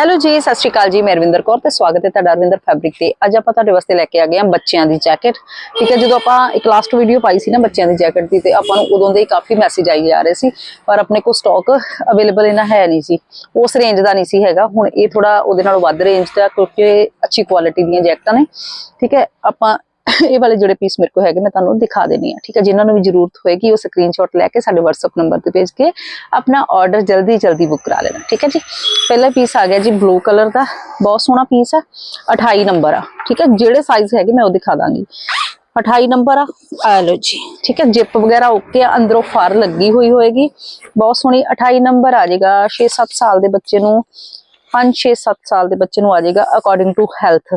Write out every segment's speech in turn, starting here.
Hello ਜੀ, ਸਤਿ ਸ਼੍ਰੀ ਅਕਾਲ ਜੀ, ਮੈਂ ਰਵਿੰਦਰ ਕੌਰ ਤੇ ਸਵਾਗਤ ਹੈ ਤੁਹਾਡਾ ਰਵਿੰਦਰ ਫੈਬਰਿਕ ਤੇ। ਅੱਜ ਆਪਾਂ ਤੁਹਾਡੇ ਵਾਸਤੇ ਲੈ ਕੇ ਆ ਗਏ ਹਾਂ ਬੱਚਿਆਂ ਦੀ ਜੈਕਟ ਠੀਕ ਹੈ, ਜਦੋਂ ਆਪਾਂ ਇੱਕ ਲਾਸਟ ਵੀਡੀਓ ਪਾਈ ਸੀ ਨਾ ਬੱਚਿਆਂ ਦੀ ਜੈਕਟ ਦੀ ਤੇ ਆਪਾਂ ਨੂੰ ਉਦੋਂ ਦੇ ਹੀ ਕਾਫੀ ਮੈਸੇਜ ਆਈ ਜਾ ਰਹੇ ਸੀ, ਪਰ ਆਪਣੇ ਕੋਲ ਸਟਾਕ ਅਵੇਲੇਬਲ ਇਹਨਾਂ ਹੈ ਨਹੀਂ ਸੀ। ਉਸ ਰੇਂਜ ਦਾ ਨਹੀਂ ਸੀ ਹੈਗਾ। ਹੁਣ ਇਹ ਥੋੜਾ ਉਹਦੇ ਨਾਲੋਂ ਵੱਧ ਰੇਂਜ ਦਾ, ਕਿਉਂਕਿ ਅੱਛੀ ਕੁਆਲਿਟੀ ਦੀਆਂ ਜੈਕਟਾਂ ਨੇ। ਠੀਕ ਹੈ, ਆਪਾਂ ਇਹ ਵਾਲੇ ਜਿਹੜੇ ਪੀਸ ਮੇਰੇ ਕੋਲ ਹੈਗੇ, ਮੈਂ ਤੁਹਾਨੂੰ ਦਿਖਾ ਦੇਣੀ ਆ ਠੀਕ ਹੈ? ਜਿਨ੍ਹਾਂ ਨੂੰ ਵੀ ਜ਼ਰੂਰਤ ਹੋਏਗੀ, ਉਹ ਸਕਰੀਨਸ਼ਾਟ ਲੈ ਕੇ ਸਾਡੇ WhatsApp ਨੰਬਰ ਤੇ ਭੇਜ ਕੇ ਆਪਣਾ ਆਰਡਰ ਜਲਦੀ ਜਲਦੀ ਬੁੱਕ ਕਰਾ ਲੈਣਾ, ਠੀਕ ਹੈ ਜੀ? ਪਹਿਲਾ ਪੀਸ ਆ ਗਿਆ ਜੀ ਬਲੂ ਕਲਰ ਦਾ, ਬਹੁਤ ਸੋਹਣਾ ਪੀਸ ਹੈ 28 ਨੰਬਰ ਆ, ਠੀਕ ਹੈ? ਜਿਹੜੇ ਸਾਈਜ਼ ਹੈਗੇ, ਮੈਂ ਉਹ ਦਿਖਾ ਦਾਂਗੀ। 28 ਨੰਬਰ ਆ ਆ ਲਓ ਜੀ, ਠੀਕ ਹੈ? ਜਿਪ ਵਗੈਰਾ ਓਕੇ ਆ, ਅੰਦਰੋਂ ਫਰ ਲੱਗੀ ਹੋਈ ਹੋਏਗੀ, ਬਹੁਤ ਸੋਹਣੀ 28 ਨੰਬਰ ਆ ਜਾਏਗਾ 6-7 ਸਾਲ ਦੇ ਬੱਚੇ ਨੂੰ 5-6-7 ਸਾਲ ਦੇ ਬੱਚੇ ਨੂੰ ਆ ਜਾਏਗਾ ਅਕੋਰਡਿੰਗ ਟੂ ਹੈਲਥ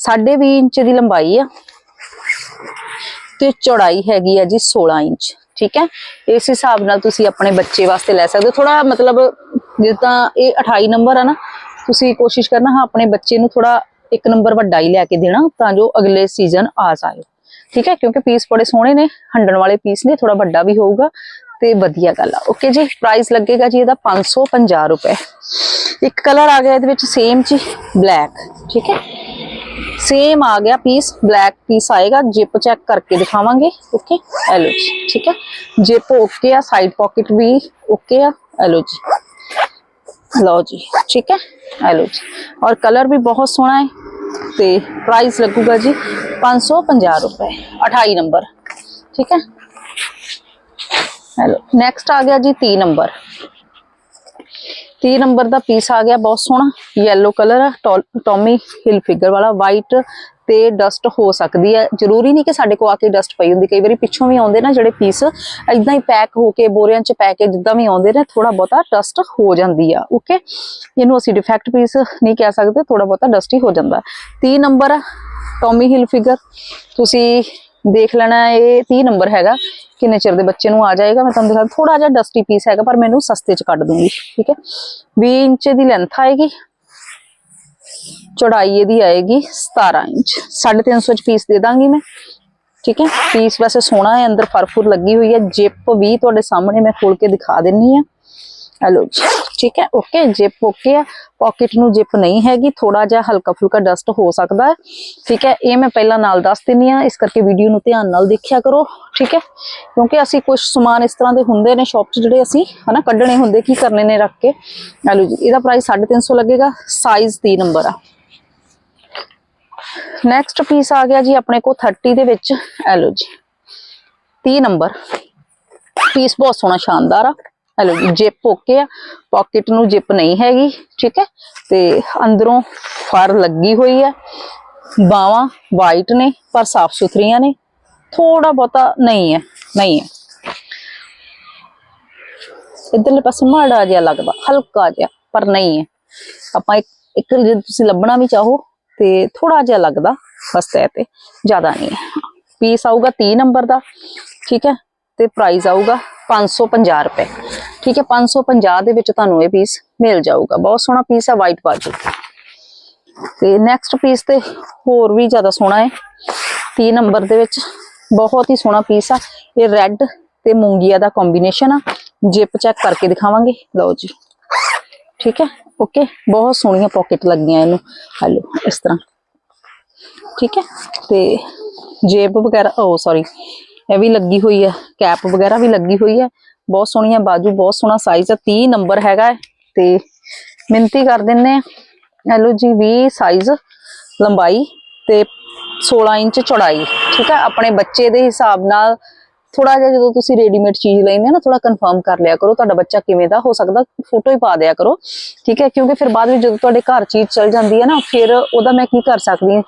20 ਇੰਚ ਦੀ ਲੰਬਾਈ ਆ ਤੇ ਚੌੜਾਈ ਹੈਗੀ ਆ ਜੀ 16 ਇੰਚ, ਠੀਕ ਹੈ? ਇਸ ਹਿਸਾਬ ਨਾਲ ਤੁਸੀਂ ਆਪਣੇ ਬੱਚੇ ਵਾਸਤੇ ਲੈ ਸਕਦੇ ਹੋ। ਥੋੜਾ ਮਤਲਬ ਜਿੱਦਾਂ ਇਹ 28 ਨੰਬਰ ਆ ਨਾ, ਤੁਸੀਂ ਕੋਸ਼ਿਸ਼ ਕਰਨਾ, ਹਾਂ, ਆਪਣੇ ਬੱਚੇ ਨੂੰ ਥੋੜਾ ਇੱਕ ਨੰਬਰ ਵੱਡਾ ਹੀ ਲੈ ਕੇ ਦੇਣਾ ਤਾਂ ਜੋ ਅਗਲੇ ਸੀਜ਼ਨ ਆ ਜਾਏ। ਠੀਕ ਹੈ? ਕਿਉਂਕਿ ਪੀਸ ਬੜੇ ਸੋਹਣੇ ਨੇ, ਹੰਡਣ ਵਾਲੇ ਪੀਸ ਨੇ ਥੋੜਾ ਵੱਡਾ ਵੀ ਹੋਊਗਾ ਤੇ ਵਧੀਆ ਗੱਲ ਆ। ਓਕੇ ਜੀ ਪ੍ਰਾਈਸ ਲੱਗੇਗਾ ਜੀ ਇਹਦਾ 550 ਰੁਪਏ। ਇੱਕ ਕਲਰ ਆ ਗਿਆ ਇਹਦੇ ਵਿੱਚ ਸੇਮ ਜੀ ਬਲੈਕ ਠੀਕ ਹੈ? ਸੇਮ ਆ ਗਿਆ ਪੀਸ ਬਲੈਕ ਪੀਸ ਆਏਗਾ ਜਿਪ ਚੈੱਕ ਕਰਕੇ ਦਿਖਾਵਾਂਗੇ ਓਕੇ ਐਲੋ ਜੀ ਠੀਕ ਹੈ ਜਿਪ ਓਕੇ ਆ ਸਾਈਡ ਪਾਕਟ ਵੀ ਓਕੇ ਆ ਐਲੋ ਜੀ ਲਓ ਜੀ ਠੀਕ ਹੈ ਐਲੋ ਜੀ ਔਰ ਕਲਰ ਵੀ ਬਹੁਤ ਸੋਹਣਾ ਹੈ ਤੇ ਪ੍ਰਾਈਸ ਲੱਗੂਗਾ ਜੀ 550 ਰੁਪਏ 28 ਨੰਬਰ ਠੀਕ ਹੈ ਹੈਲੋ ਨੈਕਸਟ ਆ ਗਿਆ ਜੀ 30 ਨੰਬਰ 30 ਨੰਬਰ ਦਾ ਪੀਸ ਆ ਗਿਆ, ਬਹੁਤ ਸੋਹਣਾ, yellow ਕਲਰ ਹੈ ਟੌਮੀ ਹਿਲ ਫਿਗਰ ਵਾਲਾ ਵਾਈਟ ਤੇ ਡਸਟ ਹੋ ਸਕਦੀ ਹੈ ਜ਼ਰੂਰੀ ਨਹੀਂ ਕਿ ਸਾਡੇ ਕੋ ਆ ਕੇ ਡਸਟ ਪਈ ਹੁੰਦੀ, ਕਈ ਵਾਰੀ ਪਿੱਛੋਂ ਵੀ ਆਉਂਦੇ ਨਾ ਜਿਹੜੇ ਪੀਸ ਇਦਾਂ ਹੀ ਪੈਕ ਹੋ ਕੇ, ਬੋਰਿਆਂ 'ਚ ਪੈ ਕੇ ਜਿੱਦਾਂ ਵੀ ਆਉਂਦੇ ਨੇ ਥੋੜਾ ਬਹੁਤਾ ਡਸਟ ਹੋ ਜਾਂਦੀ ਆ ਓਕੇ ਇਹਨੂੰ ਅਸੀਂ ਡਿਫੈਕਟ ਪੀਸ ਨਹੀਂ ਕਹਿ ਸਕਦੇ ਥੋੜਾ ਬਹੁਤਾ ਡਸਟੀ ਹੋ ਜਾਂਦਾ। 30 ਨੰਬਰ ਟੌਮੀ ਹਿਲ ਫਿਗਰ ਤੁਸੀਂ ਦੇਖ ਲੈਣਾ, ਇਹ 30 ਨੰਬਰ ਹੈਗਾ। ਕਿੰਨੇ ਚਿਰ ਦੇ ਬੱਚੇ ਨੂੰ ਆ ਜਾਏਗਾ, ਮੈਂ ਤੁਹਾਨੂੰ ਦਿਖਾ ਥੋੜਾ ਜਿਹਾ ਡਸਟੀ ਪੀਸ ਹੈਗਾ, ਪਰ ਮੈਨੂੰ ਸਸਤੇ ਚ ਕੱਢ ਦੂੰਗੀ, ਠੀਕ ਹੈ? 20 ਇੰਚ ਦੀ ਲੈਂਥ ਆਏਗੀ। ਚੌੜਾਈ ਇਹਦੀ ਆਏਗੀ 17 ਇੰਚ। 350 ਚ ਪੀਸ ਦੇ ਦਾਂਗੀ ਮੈਂ, ਠੀਕ ਹੈ? ਪੀਸ ਵੈਸੇ ਸੋਹਣਾ ਹੈ, ਅੰਦਰ ਫਰਫੁਰ ਲੱਗੀ ਹੋਈ ਹੈ, ਜਿਪ ਵੀ ਤੁਹਾਡੇ ਸਾਹਮਣੇ ਮੈਂ ਖੋਲ ਕੇ ਦਿਖਾ ਦਿੰਨੀ ਆ ਹਲੋ ਜੀ। ਠੀਕ ਹੈ? ਓਕੇ ਜਿਪ ਓਕੇ ਆ ਪਾਕਟ ਨੂੰ ਜਿਪ ਨਹੀਂ ਹੈਗੀ ਥੋੜਾ ਜਿਹਾ ਹਲਕਾ ਫੁਲਕਾ ਡਸਟ ਹੋ ਸਕਦਾ ਹੈ। ਠੀਕ ਹੈ? ਇਹ ਮੈਂ ਪਹਿਲਾਂ ਨਾਲ ਦੱਸ ਦਿੰਨੀ ਆ ਇਸ ਕਰਕੇ ਵੀਡੀਓ ਨੂੰ ਧਿਆਨ ਨਾਲ ਦੇਖਿਆ ਕਰੋ। ਠੀਕ ਹੈ? ਕਿਉਂਕਿ ਅਸੀਂ ਕੁਝ ਸਮਾਨ ਇਸ ਤਰ੍ਹਾਂ ਦੇ ਹੁੰਦੇ ਨੇ ਸ਼ਾਪ 'ਚ ਜਿਹੜੇ ਅਸੀਂ ਹਨਾ ਕੱਢਣੇ ਹੁੰਦੇ, ਕੀ ਕਰਨੇ ਨੇ ਰੱਖ ਕੇ। ਹਲੋ ਜੀ, ਇਹਦਾ ਪ੍ਰਾਈਸ 350 ਲੱਗੇਗਾ ਸਾਈਜ਼ 3 ਨੰਬਰ ਆ। ਨੈਕਸਟ ਪੀਸ ਆ ਗਿਆ ਜੀ ਆਪਣੇ ਕੋਲ 30 ਦੇ ਵਿੱਚ। ਐਲੋ ਜੀ 30 ਨੰਬਰ ਪੀਸ ਬਹੁਤ ਸੋਹਣਾ, ਸ਼ਾਨਦਾਰ ਆ। ਹੈਲੋ ਜਿਪ ਓਕੇ ਆ। ਪਾਕਟ ਨੂੰ ਜਿਪ ਨਹੀਂ ਹੈਗੀ, ਠੀਕ ਹੈ? ਤੇ ਅੰਦਰੋਂ ਫਰ ਲੱਗੀ ਹੋਈ ਹੈ। ਬਾਵਾਂ ਵਾਈਟ ਨੇ, ਪਰ ਸਾਫ਼ ਸੁਥਰੀਆਂ ਨੇ। ਥੋੜਾ ਬਹੁਤਾ ਨਹੀਂ ਹੈ ਨਹੀਂ ਹੈ। ਇਧਰਲੇ ਪਾਸੇ ਮਾੜਾ ਜਿਹਾ ਲੱਗਦਾ, ਹਲਕਾ ਜਿਹਾ, ਪਰ ਨਹੀਂ ਹੈ। ਆਪਾਂ ਇੱਕ ਇੱਕ ਜੇ ਤੁਸੀਂ ਲੱਭਣਾ ਵੀ ਚਾਹੋ, ਤੇ ਥੋੜਾ ਜਿਹਾ ਲੱਗਦਾ, ਬਸ ਤੇ ਜ਼ਿਆਦਾ ਨਹੀਂ ਹੈ। ਪੀਸ ਆਊਗਾ 30 ਨੰਬਰ ਦਾ, ਠੀਕ ਹੈ? ਤੇ ਪ੍ਰਾਈਸ ਆਊਗਾ 550 ਰੁਪਏ। ਠੀਕ ਹੈ 550 ਦੇ ਵਿੱਚ ਤੁਹਾਨੂੰ ਇਹ ਪੀਸ ਮਿਲ ਜਾਊਗਾ। ਬਹੁਤ ਸੋਹਣਾ ਪੀਸ ਹੈ ਵਾਈਟ ਬਾਜੂ। ਤੇ ਨੈਕਸਟ ਪੀਸ ਤੇ ਹੋਰ ਵੀ ਜ਼ਿਆਦਾ ਸੋਹਣਾ ਹੈ। 30 ਨੰਬਰ ਦੇ ਵਿੱਚ ਬਹੁਤ ਹੀ ਸੋਹਣਾ ਪੀਸ ਆ। ਇਹ ਰੈੱਡ ਤੇ ਮੂੰਗੀਆ ਦਾ ਕੰਬੀਨੇਸ਼ਨ ਆ। ਜਿਪ ਚੈੱਕ ਕਰਕੇ ਦਿਖਾਵਾਂਗੇ। ਲਓ ਜੀ। ਠੀਕ ਹੈ ਓਕੇ ਬਹੁਤ ਸੋਹਣੀਆਂ ਪਾਕਟ ਲੱਗੀਆਂ ਇਹਨੂੰ। ਹਲੋ, ਇਸ ਤਰ੍ਹਾਂ। ਠੀਕ ਹੈ, ਤੇ ਜੇਬ ਵਗੈਰਾ oh, ਓ ਸੌਰੀ ਇਹ ਵੀ ਲੱਗੀ ਹੋਈ ਹੈ, ਕੈਪ ਵਗੈਰਾ ਵੀ ਲੱਗੀ ਹੋਈ ਹੈ। ਬਹੁਤ ਸੋਹਣੀ ਹੈ ਬਾਜੂ, ਬਹੁਤ ਸੋਹਣਾ ਸਾਈਜ਼ ਹੈ 30 ਨੰਬਰ ਹੈਗਾ ਹੈ। ਤੇ ਮਿੰਤੀ ਕਰ ਦਿੰਨੇ ਆ ਐਲੋ ਜੀ 20 ਸਾਈਜ਼ ਲੰਬਾਈ ਤੇ 16 ਇੰਚ ਚੌੜਾਈ, ਠੀਕ ਹੈ? ਆਪਣੇ ਬੱਚੇ ਦੇ ਹਿਸਾਬ ਨਾਲ ਥੋੜਾ ਜਿਹਾ ਜਦੋਂ ਤੁਸੀਂ ਰੈਡੀਮੇਡ ਚੀਜ਼ ਲੈਂਦੇ ਨਾ ਥੋੜਾ ਕਨਫਰਮ ਕਰ ਲਿਆ ਕਰੋ, ਤੁਹਾਡਾ ਬੱਚਾ ਕਿਵੇਂ ਦਾ ਹੋ ਸਕਦਾ ਫੋਟੋ ਹੀ ਪਾ ਦਿਆ ਕਰੋ, ਠੀਕ ਹੈ? ਕਿਉਂਕਿ ਫਿਰ ਬਾਅਦ ਵਿੱਚ ਜਦੋਂ ਤੁਹਾਡੇ ਘਰ ਚੀਜ਼ ਚਲ ਜਾਂਦੀ ਹੈ ਨਾ, ਫਿਰ ਉਹਦਾ ਮੈਂ ਕੀ ਕਰ ਸਕਦੀ ਹਾਂ,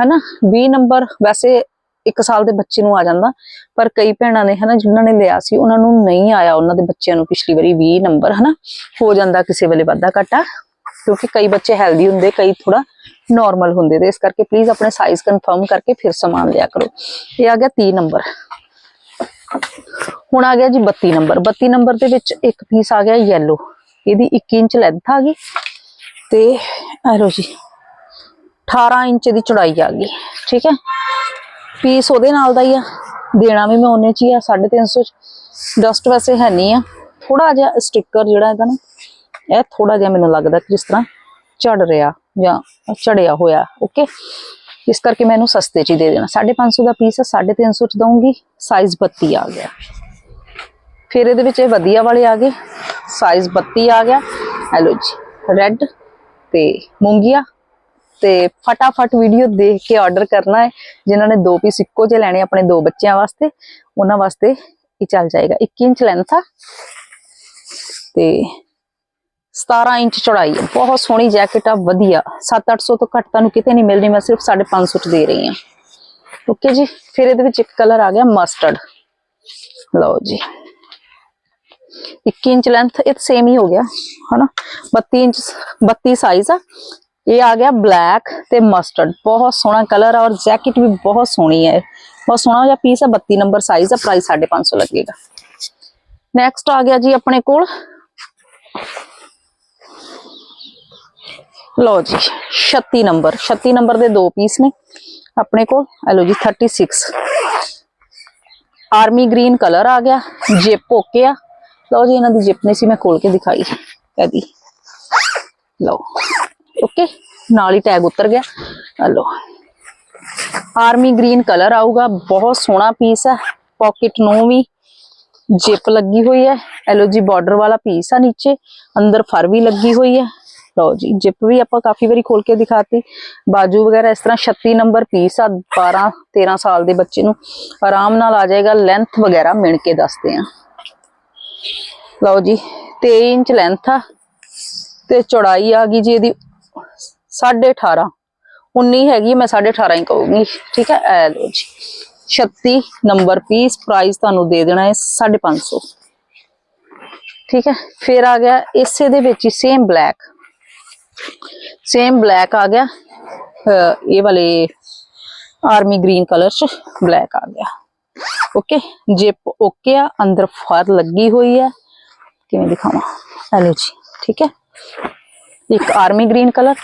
ਹਨਾ? 20 ਨੰਬਰ, ਵੈਸੇ ਇੱਕ ਸਾਲ ਦੇ ਬੱਚੇ ਨੂੰ ਆ ਜਾਂਦਾ। ਪਰ ਕਈ ਭੈਣਾਂ ਨੇ ਹਨਾ, ਜਿਨ੍ਹਾਂ ਨੇ ਲਿਆ ਸੀ, ਉਹਨਾਂ ਨੂੰ ਨਹੀਂ ਆਇਆ। ਉਹਨਾਂ ਦੇ ਬੱਚਿਆਂ ਨੂੰ ਪਿਛਲੀ ਵਾਰੀ 20 ਨੰਬਰ ਹਨਾ, ਹੋ ਜਾਂਦਾ ਕਿਸੇ ਵੇਲੇ ਵਾਧਾ ਘਾਟਾ। ਕਿਉਂਕਿ ਕਈ ਬੱਚੇ ਹੈਲਦੀ ਹੁੰਦੇ, ਕਈ ਥੋੜਾ ਨਾਰਮਲ ਹੁੰਦੇ ਤੇ ਇਸ ਕਰਕੇ ਪਲੀਜ਼ ਆਪਣੇ ਸਾਈਜ਼ ਕਨਫਰਮ ਕਰਕੇ ਫਿਰ ਸਮਾਨ ਲਿਆ ਕਰੋ। ਇਹ ਆ ਗਿਆ 30 ਨੰਬਰ। ਹੁਣ ਆ ਗਿਆ ਜੀ 32 ਨੰਬਰ। 32 ਨੰਬਰ ਦੇ ਵਿੱਚ ਇੱਕ ਪੀਸ ਆ ਗਿਆ ਯੈਲੋ ਇਹਦੀ 21 ਇੰਚ ਲੈਂਥ ਆ ਗਈ ਤੇ ਆ ਲੋ ਜੀ 18 ਇੰਚ ਦੀ ਚੌੜਾਈ ਆ ਗਈ। ਠੀਕ ਹੈ? ਪੀਸ ਉਹਦੇ ਨਾਲ ਦਾ ਹੀ ਆ। ਦੇਣਾ ਵੀ ਮੈਂ ਉਹਨੇ ਚ ਹੀ ਆ 350 ਡਸਟ ਵੈਸੇ ਹੈ ਨਹੀਂ ਆ। ਥੋੜਾ ਜਿਹਾ ਸਟicker ਜਿਹੜਾ ਇਹਦਾ ਨਾ, ਇਹ ਥੋੜਾ ਜਿਹਾ ਮੈਨੂੰ ਲੱਗਦਾ ਕਿ ਜਿਸ ਤਰ੍ਹਾਂ ਝੜ ਰਿਹਾ ਜਾਂ ਝੜਿਆ ਹੋਇਆ ਓਕੇ ਇਸ ਕਰਕੇ ਮੈਨੂੰ ਸਸਤੇ ਚ ਹੀ ਦੇ ਦੇਣਾ। 550 ਦਾ ਪੀਸ ਹੈ 350 ਚ ਦਊਂਗੀ ਸਾਈਜ਼ 32 ਆ ਗਿਆ। ਫਿਰ ਇਹਦੇ ਵਿੱਚ ਇਹ ਵਧੀਆ ਵਾਲੇ ਆ ਗਏ ਸਾਈਜ਼ 32 ਆ ਗਿਆ। ਇਹ ਲਓ ਜੀ ਰੈੱਡ ਤੇ ਮੂੰਗੀਆ ਤੇ ਫਟਾਫਟ ਵੀਡੀਓ ਦੇਖ ਕੇ ਆਰਡਰ ਕਰਨਾ ਹੈ। ਜਿਨ੍ਹਾਂ ਨੇ ਦੋ ਪੀਸ ਇੱਕੋ ਜਿਹੇ ਲੈਣੇ, ਆਪਣੇ ਦੋ ਬੱਚਿਆਂ ਵਾਸਤੇ, ਉਹਨਾਂ ਵਾਸਤੇ ਇਹ ਚੱਲ ਜਾਏਗਾ। 21 ਇੰਚ ਲੈਂਥ ਆ ਤੇ 17 ਇੰਚ ਚੌੜਾਈ ਹੈ ਬਹੁਤ ਸੋਹਣੀ ਜੈਕਟ ਆ, ਵਧੀਆ। 7-800 ਤੋਂ ਘੱਟ ਤੁਹਾਨੂੰ ਕਿਤੇ ਨਹੀਂ ਮਿਲਣੀ ਮੈਂ ਸਿਰਫ 550 ਚ ਦੇ ਰਹੀ ਹਾਂ। ਓਕੇ ਜੀ, ਫਿਰ ਇਹਦੇ ਵਿੱਚ ਇੱਕ ਕਲਰ ਆ ਗਿਆ ਮਸਟਰਡ ਲਓ ਜੀ। 21 ਇੰਚ ਲੈਂਥ ਇਹ ਸੇਮ ਹੀ ਹੋ ਗਿਆ, ਹਨਾ? 32 ਇੰਚ 32 ਸਾਈਜ਼ ਆ। ਇਹ ਆ ਗਿਆ ਬਲੈਕ ਤੇ ਮਸਟਰਡ ਬਹੁਤ ਸੋਹਣਾ ਕਲਰ ਆ ਔਰ ਜੈਕਟ ਵੀ ਬਹੁਤ ਸੋਹਣੀ ਹੈ ਬਹੁਤ ਸੋਹਣਾ ਜਿਹਾ ਪੀਸ ਆ 32 ਨੰਬਰ ਸਾਈਜ਼ ਆ ਪ੍ਰਾਈਸ 550 ਲੱਗੇਗਾ ਨੈਕਸਟ ਆ ਗਿਆ ਜੀ ਆਪਣੇ ਕੋਲ ਲਓ ਜੀ 36 ਨੰਬਰ 36 ਨੰਬਰ ਦੇ ਦੋ ਪੀਸ ਨੇ ਆਪਣੇ ਕੋਲ ਇਹ ਲਓ ਜੀ 36 ਆਰਮੀ ਗ੍ਰੀਨ ਕਲਰ ਆ ਗਿਆ ਜਿਪ ਓਕੇ ਆ ਲਓ ਜੀ ਇਹਨਾਂ ਦੀ ਜਿਪ ਨਹੀਂ ਸੀ ਮੈਂ ਖੋਲ ਕੇ ਦਿਖਾਈ ਇਹਦੀ ਲਓ ਓਕੇ, ਨਾਲ ਹੀ ਟੈਗ ਉਤਰ ਗਿਆ। ਆ ਆਰਮੀ ਗ੍ਰੀਨ ਕਲਰ ਆਊਗਾ, ਬਹੁਤ ਸੋਹਣਾ ਪੀਸ ਹੈ। ਪਾਕਟ ਨੂੰ ਵੀ ਜਿਪ ਲੱਗੀ ਹੋਈ ਹੈ। ਐਲੋ ਜੀ ਬਾਰਡਰ ਵਾਲਾ ਪੀਸ ਆ ਨੀਚੇ। ਅੰਦਰ ਫਰ ਵੀ ਲੱਗੀ ਹੋਈ ਹੈ। ਲਓ ਜੀ ਜਿਪ ਵੀ ਆਪਾਂ ਕਾਫੀ ਵਾਰੀ ਖੋਲ ਕੇ ਦਿਖਾਤੀ। ਬਾਜੂ ਵਗੈਰਾ ਇਸ ਤਰ੍ਹਾਂ 36 ਨੰਬਰ ਪੀਸ ਆ 12 13 ਸਾਲ ਦੇ ਬੱਚੇ ਨੂੰ ਆਰਾਮ ਨਾਲ ਆ ਜਾਏਗਾ ਲੈਂਥ ਵਗੈਰਾ ਮਿਣ ਕੇ ਦੱਸਦੇ ਆ ਲਓ ਜੀ 23 ਇੰਚ ਲੈਂਥ ਆ। ਤੇ ਚੌੜਾਈ ਆ ਗਈ ਜੀ ਇਹਦੀ 18.5 19 ਹੈਗੀ ਹੈ, ਮੈਂ 18.5 ਹੀ ਕਹੂੰਗੀ ਠੀਕ ਹੈ ਐ ਲਓ ਜੀ 36 ਨੰਬਰ ਪੀਸ ਪ੍ਰਾਈਸ ਤੁਹਾਨੂੰ ਦੇ ਦੇਣਾ ਹੈ 550 ਠੀਕ ਹੈ ਫਿਰ ਆ ਗਿਆ ਇਸੇ ਦੇ ਵਿੱਚ ਹੀ ਸੇਮ ਬਲੈਕ ਸੇਮ ਬਲੈਕ ਆ ਗਿਆ ਅਹ ਇਹ ਵਾਲੇ ਆਰਮੀ ਗ੍ਰੀਨ ਕਲਰ ਚ ਬਲੈਕ ਆ ਗਿਆ ਓਕੇ ਜਿਪ ਓਕੇ ਆ ਅੰਦਰ ਫਰ ਲੱਗੀ ਹੋਈ ਹੈ ਕਿਵੇਂ ਦਿਖਾਵਾਂ ਇਹ ਲਓ ਜੀ ਠੀਕ ਹੈ ਇੱਕ ਆਰਮੀ ਗ੍ਰੀਨ ਕਲਰ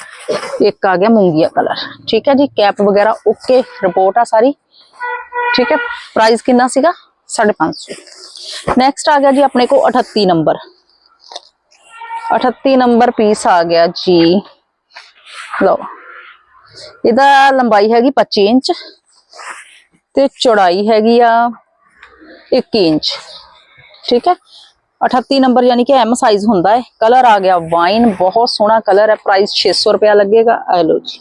ਇੱਕ ਆ ਗਿਆ ਮੂੰਗੀਆ ਕਲਰ ਠੀਕ ਹੈ ਜੀ ਕੈਪ ਵਗੈਰਾ ਓਕੇ ਰਿਪੋਰਟ ਆ ਸਾਰੀ ਠੀਕ ਹੈ ਪ੍ਰਾਈਸ ਕਿੰਨਾ ਸੀਗਾ 550 ਨੈਕਸਟ ਆ ਗਿਆ ਜੀ ਆਪਣੇ ਕੋ 38 ਨੰਬਰ 38 ਨੰਬਰ ਪੀਸ ਆ ਗਿਆ ਜੀ ਲਓ ਇਹਦਾ ਲੰਬਾਈ ਹੈਗੀ 25 ਇੰਚ ਤੇ ਚੌੜਾਈ ਹੈਗੀ ਆ 1 ਇੰਚ ਠੀਕ ਹੈ 38 ਨੰਬਰ ਯਾਨੀ ਕਿ ਐਮ ਸਾਈਜ਼ ਹੁੰਦਾ ਹੈ। ਕਲਰ ਆ ਗਿਆ ਵਾਈਨ ਬਹੁਤ ਸੋਹਣਾ ਕਲਰ ਹੈ। ਪ੍ਰਾਈਸ 600 ਰੁਪਿਆ ਲੱਗੇਗਾ। ਆ ਲਓ ਜੀ।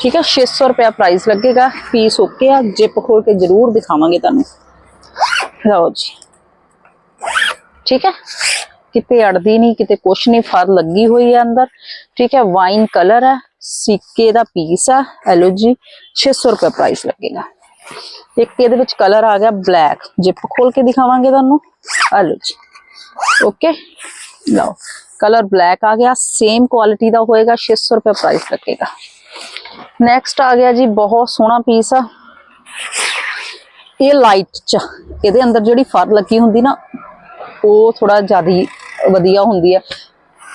ਠੀਕ ਹੈ 600 ਰੁਪਿਆ ਪ੍ਰਾਈਸ ਲੱਗੇਗਾ। ਪੀਸ ਓਕੇ ਆ। ਜਿਪ ਖੋਲ ਕੇ ਜ਼ਰੂਰ ਦਿਖਾਵਾਂਗੇ ਤੁਹਾਨੂੰ। ਲਓ ਜੀ। ਠੀਕ ਹੈ। ਕਿਤੇ ਅੜਦੀ ਨਹੀਂ, ਕਿਤੇ ਕੁਛ ਨਹੀਂ, ਫਰ ਲੱਗੀ ਹੋਈ ਹੈ ਅੰਦਰ। ਠੀਕ ਹੈ ਵਾਈਨ ਕਲਰ ਹੈ। ਸਿੱਕੇ ਦਾ ਪੀਸ ਆ ਆ ਲਓ ਜੀ। 600 ਰੁਪਏ ਪ੍ਰਾਈਸ ਲੱਗੇਗਾ। ਇੱਕ ਇਹਦੇ ਵਿੱਚ ਕਲਰ ਆ ਗਿਆ ਬਲੈਕ ਜਿਪ ਖੋਲ ਕੇ ਦਿਖਾਵਾਂਗੇ ਤੁਹਾਨੂੰ। ਆ ਲਓ ਜੀ। ਓਕੇ ਲਓ ਕਲਰ ਬਲੈਕ ਆ ਗਿਆ ਸੇਮ ਕੁਆਲਿਟੀ ਦਾ ਹੋਏਗਾ 600 ਰੁਪਏ ਪ੍ਰਾਈਸ ਲੱਗੇਗਾ ਨੈਕਸਟ ਆ ਗਿਆ ਜੀ, ਬਹੁਤ ਸੋਹਣਾ ਪੀਸ ਆ। ਇਹ ਲਾਈਟ ਚ, ਇਹਦੇ ਅੰਦਰ ਜਿਹੜੀ ਫਰ ਲੱਗੀ ਹੁੰਦੀ ਨਾ, ਉਹ ਥੋੜਾ ਜਿਆਦੀ ਵਧੀਆ ਹੁੰਦੀ ਹੈ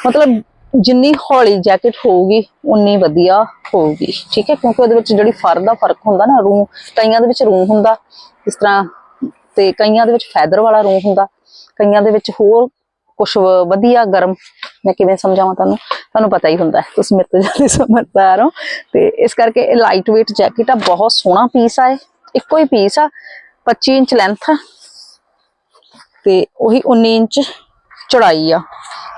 ਮਤਲਬ ਜਿੰਨੀ ਹੌਲੀ ਜੈਕਟ ਹੋਊਗੀ, ਉਨੀ ਵਧੀਆ ਹੋਊਗੀ, ਠੀਕ ਹੈ? ਕਿਉਂਕਿ ਉਹਦੇ ਵਿੱਚ ਜਿਹੜੀ ਫਰ ਦਾ ਫ਼ਰਕ ਹੁੰਦਾ ਨਾ ਰੂ ਕਈਆਂ ਦੇ ਵਿੱਚ ਰੂ ਹੁੰਦਾ, ਇਸ ਤਰ੍ਹਾਂ ਤੇ ਕਈਆਂ ਦੇ ਵਿੱਚ ਫੈਦਰ ਵਾਲਾ ਰੂ ਹੁੰਦਾ, ਕਈਆਂ ਦੇ ਵਿੱਚ ਹੋਰ ਕੁਝ ਵਧੀਆ ਗਰਮ, ਮੈਂ ਕਿਵੇਂ ਸਮਝਾਵਾਂ ਤੁਹਾਨੂੰ? ਤੁਹਾਨੂੰ ਪਤਾ ਹੀ ਹੁੰਦਾ, ਤੁਸੀਂ ਮੇਰੇ ਤੋਂ ਜ਼ਿਆਦਾ ਸਮਝਦਾਰ ਹੋ। ਤੇ ਇਸ ਕਰਕੇ ਇਹ ਲਾਈਟ weight ਜੈਕਟ ਆ, ਬਹੁਤ ਸੋਹਣਾ ਪੀਸ ਆ ਇੱਕੋ ਹੀ ਪੀਸ ਆ 25 ਇੰਚ ਲੈਂਥ ਤੇ ਉਹੀ 19 ਇੰਚ ਚੜਾਈ ਆ,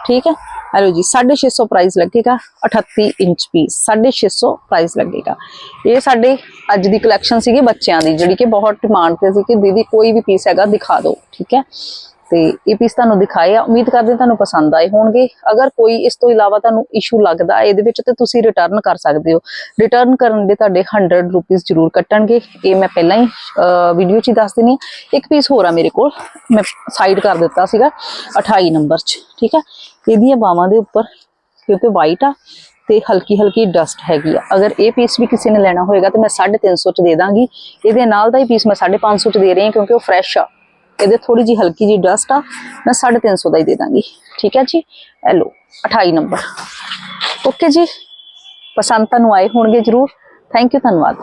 ਠੀਕ ਹੈ ਹੈਲੋ ਜੀ 650 ਪ੍ਰਾਈਸ ਲੱਗੇਗਾ 38 ਇੰਚ ਪੀਸ 650 ਪ੍ਰਾਈਸ ਲੱਗੇਗਾ। ਇਹ ਸਾਡੇ ਅੱਜ ਦੀ ਕਲੈਕਸ਼ਨ ਸੀਗੀ ਬੱਚਿਆਂ ਦੀ, ਜਿਹੜੀ ਕਿ ਬਹੁਤ ਡਿਮਾਂਡ ਤੇ ਸੀ ਕਿ ਦੀਦੀ ਕੋਈ ਵੀ ਪੀਸ ਹੈਗਾ ਦਿਖਾ ਦਿਓ, ਠੀਕ ਹੈ? ਤੇ ਇਹ ਪੀਸ ਤੁਹਾਨੂੰ ਦਿਖਾਏ ਆ। ਉਮੀਦ ਕਰਦੇ ਤੁਹਾਨੂੰ ਪਸੰਦ ਆਏ ਹੋਣਗੇ। ਅਗਰ ਕੋਈ ਇਸ ਤੋਂ ਇਲਾਵਾ ਤੁਹਾਨੂੰ ਇਸ਼ੂ ਲੱਗਦਾ ਹੈ, ਇਹਦੇ ਵਿੱਚ ਤੇ ਤੁਸੀਂ ਰਿਟਰਨ ਕਰ ਸਕਦੇ ਹੋ। ਰਿਟਰਨ ਕਰਨ ਦੇ ਤੁਹਾਡੇ 100 ਰੁਪੀਸ ਜ਼ਰੂਰ ਕੱਟਣਗੇ। ਇਹ ਮੈਂ ਪਹਿਲਾਂ ਹੀ ਵੀਡੀਓ 'ਚ ਹੀ ਦੱਸ ਦਿੰਨੀ ਹਾਂ। ਇੱਕ ਪੀਸ ਹੋਰ ਆ ਮੇਰੇ ਕੋਲ। ਮੈਂ ਸਾਈਡ ਕਰ ਦਿੱਤਾ ਸੀਗਾ 28 ਨੰਬਰ 'ਚ, ਠੀਕ ਹੈ ਇਹਦੀਆਂ ਬਾਵਾਂ ਦੇ ਉੱਪਰ, ਕਿਉਂਕਿ ਵਾਈਟ ਆ ਤੇ ਹਲਕੀ ਹਲਕੀ ਡਸਟ ਹੈਗੀ ਆ। ਅਗਰ ਇਹ ਪੀਸ ਵੀ ਕਿਸੇ ਨੇ ਲੈਣਾ ਹੋਏਗਾ ਤਾਂ ਮੈਂ 350 ਚ ਦੇ ਦਾਂਗੀ। ਇਹਦੇ ਨਾਲ ਦਾ ਹੀ ਪੀਸ ਮੈਂ 550 ਚ ਦੇ ਰਹੀ ਹਾਂ ਕਿਉਂਕਿ ਉਹ ਫਰੈਸ਼ ਆ। ਇਹਦੇ ਥੋੜੀ ਜੀ ਹਲਕੀ ਜੀ ਡਸਟ ਆ, ਮੈਂ 350 ਦਾ ਹੀ ਦੇ ਦਾਂਗੀ। ਠੀਕ ਹੈ ਜੀ? ਇਹ ਲਓ 28 ਨੰਬਰ। ਓਕੇ ਜੀ? ਪਸੰਦ ਤੁਹਾਨੂੰ ਆਏ ਹੋਣਗੇ ਜਰੂਰ। ਥੈਂਕ ਯੂ ਧੰਨਵਾਦ।